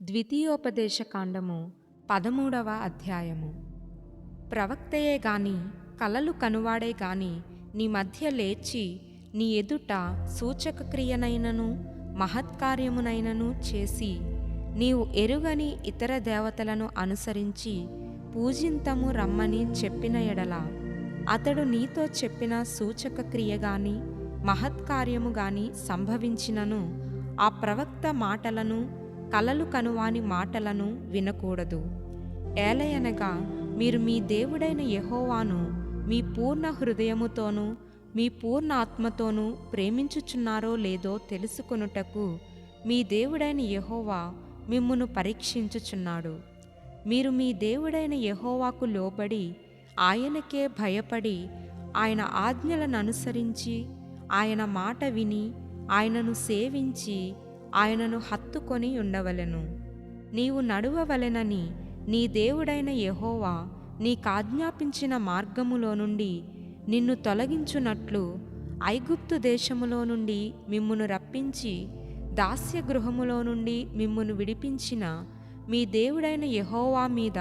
ద్వితీయోపదేశకాండము పదమూడవ అధ్యాయము. ప్రవక్తయే గాని కలలు కనువాడే గాని నీ మధ్య లేచి నీ ఎదుట సూచక క్రియనైనను మహత్కార్యమునైనను చేసి నీవు ఎరుగని ఇతర దేవతలను అనుసరించి పూజింతము రమ్మని చెప్పిన ఎడల అతడు నీతో చెప్పిన సూచక క్రియ గాని మహత్కార్యము గాని సంభవించినను ఆ ప్రవక్త మాటలను కలలు కనువాని మాటలను వినకూడదు. ఏలయనగా మీరు మీ దేవుడైన యహోవాను మీ పూర్ణ హృదయముతోనూ మీ పూర్ణ ఆత్మతోనూ ప్రేమించుచున్నారో లేదో తెలుసుకొనుటకు మీ దేవుడైన యహోవా మిమ్మును పరీక్షించుచున్నాడు. మీరు మీ దేవుడైన యహోవాకు లోబడి ఆయనకే భయపడి ఆయన ఆజ్ఞలను అనుసరించి ఆయన మాట విని ఆయనను సేవించి ఆయనను హత్తుకొని ఉండవలెను. నీవు నడువవలెనని నీ దేవుడైన యహోవా నీకాజ్ఞాపించిన మార్గములో నుండి నిన్ను తొలగించునట్లు ఐగుప్తు దేశములో నుండి మిమ్మును రప్పించి దాస్య గృహములో నుండి మిమ్మును విడిపించిన మీ దేవుడైన యహోవా మీద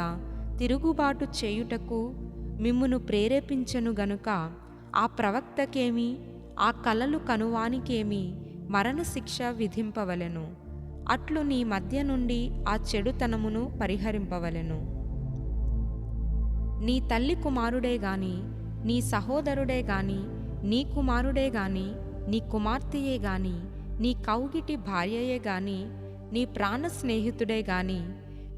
తిరుగుబాటు చేయుటకు మిమ్మును ప్రేరేపించను గనుక ఆ ప్రవక్తకేమి ఆ కలలు కనువానికేమి మరణశిక్ష విధింపవలెను. అట్లు నీ మధ్య నుండి ఆ చెడుతనమును పరిహరింపవలెను. నీ తల్లి కుమారుడే గాని నీ సహోదరుడే గాని నీ కుమారుడే గాని నీ కుమార్తెయే గాని నీ కౌగిటి భార్యయే గాని నీ ప్రాణ స్నేహితుడే గాని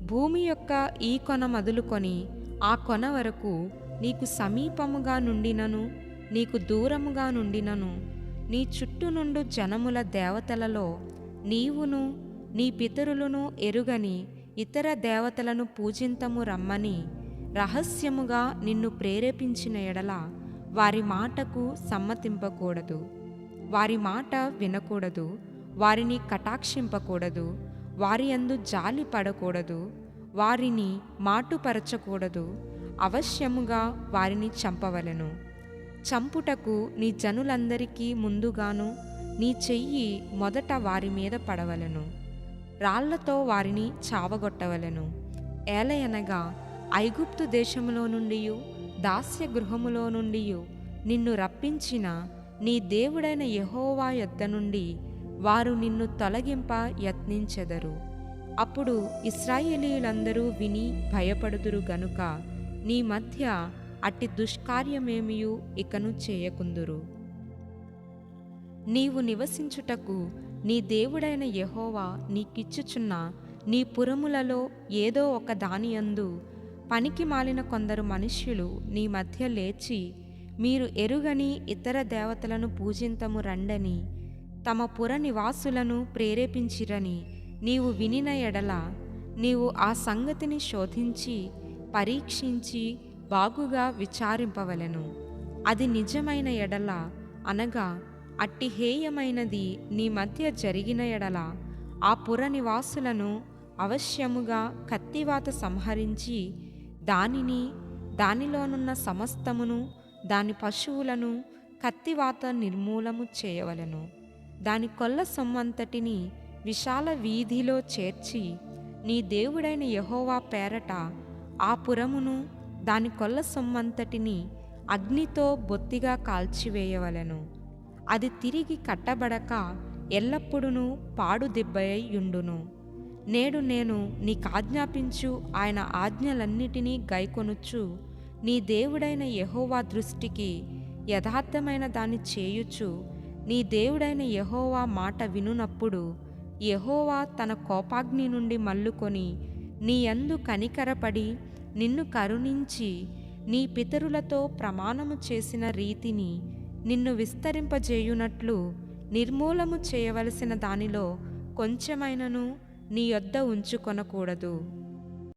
భూమి యొక్క ఈ కొన మొదలుకొని ఆ కొన వరకు నీకు సమీపముగా నుండినను నీకు దూరముగా నుండినను నీ చుట్టూనుండు జనముల దేవతలలో నీవును నీ పితరులను ఎరుగని ఇతర దేవతలను పూజింతము రమ్మని రహస్యముగా నిన్ను ప్రేరేపించిన ఎడల వారి మాటకు సమ్మతింపకూడదు. వారి మాట వినకూడదు. వారిని కటాక్షింపకూడదు. వారి అందు జాలి పడకూడదు. వారిని మాటుపరచకూడదు. అవశ్యముగా వారిని చంపవలెను. చంపుటకు నీ జనులందరికీ ముందుగాను నీ చెయ్యి మొదట వారి మీద పడవలెను. రాళ్ళతో వారిని చావగొట్టవలెను. ఏలయనగా ఐగుప్తు దేశములో నుండి దాస్య గృహములో నుండి నిన్ను రప్పించిన నీ దేవుడైన యహోవా యొద్ద నుండి వారు నిన్ను తొలగింప యత్నించెదరు. అప్పుడు ఇస్రాయేలీలందరూ విని భయపడుదురు గనుక నీ మధ్య అట్టి దుష్కార్యమేమియు ఇకను చేయకుందురు. నీవు నివసించుటకు నీ దేవుడైన యెహోవా నీకిచ్చుచున్న నీ పురములలో ఏదో ఒక దానియందు పనికి మాలిన కొందరు మనుష్యులు నీ మధ్య లేచి మీరు ఎరుగని ఇతర దేవతలను పూజింతము రండని తమ పుర నివాసులను ప్రేరేపించిరని నీవు వినిన ఎడల నీవు ఆ సంగతిని శోధించి పరీక్షించి బాగుగా విచారింపవలెను. అది నిజమైన ఎడల అనగా అట్టి హేయమైనది నీ మధ్య జరిగిన ఎడల ఆ పుర నివాసులను అవశ్యముగా కత్తివాత సంహరించి దానిని దానిలోనున్న సమస్తమును దాని పశువులను కత్తివాత నిర్మూలము చేయవలెను. దాని కొల్ల సొమ్మంతటిని విశాల వీధిలో చేర్చి నీ దేవుడైన యహోవా పేరట ఆ పురమును దాని కొల్ల సొమ్మంతటిని అగ్నితో బొత్తిగా కాల్చివేయవలెను. అది తిరిగి కట్టబడక ఎల్లప్పుడూ పాడు దిబ్బయై యుండును నేడు నేను నీకాజ్ఞాపించు ఆయన ఆజ్ఞలన్నిటినీ గైకొనుచు నీ దేవుడైన యహోవా దృష్టికి యథార్థమైన దాన్ని చేయుచు నీ దేవుడైన యహోవా మాట వినునప్పుడు యహోవా తన కోపాగ్ని నుండి మల్లుకొని నీ యందు కనికరపడి నిన్ను కరుణించి నీ పితరులతో ప్రమాణము చేసిన రీతిని నిన్ను విస్తరింపజేయునట్లు నిర్మూలము చేయవలసిన దానిలో కొంచెమైనను నీ యొద్ద ఉంచుకొనకూడదు.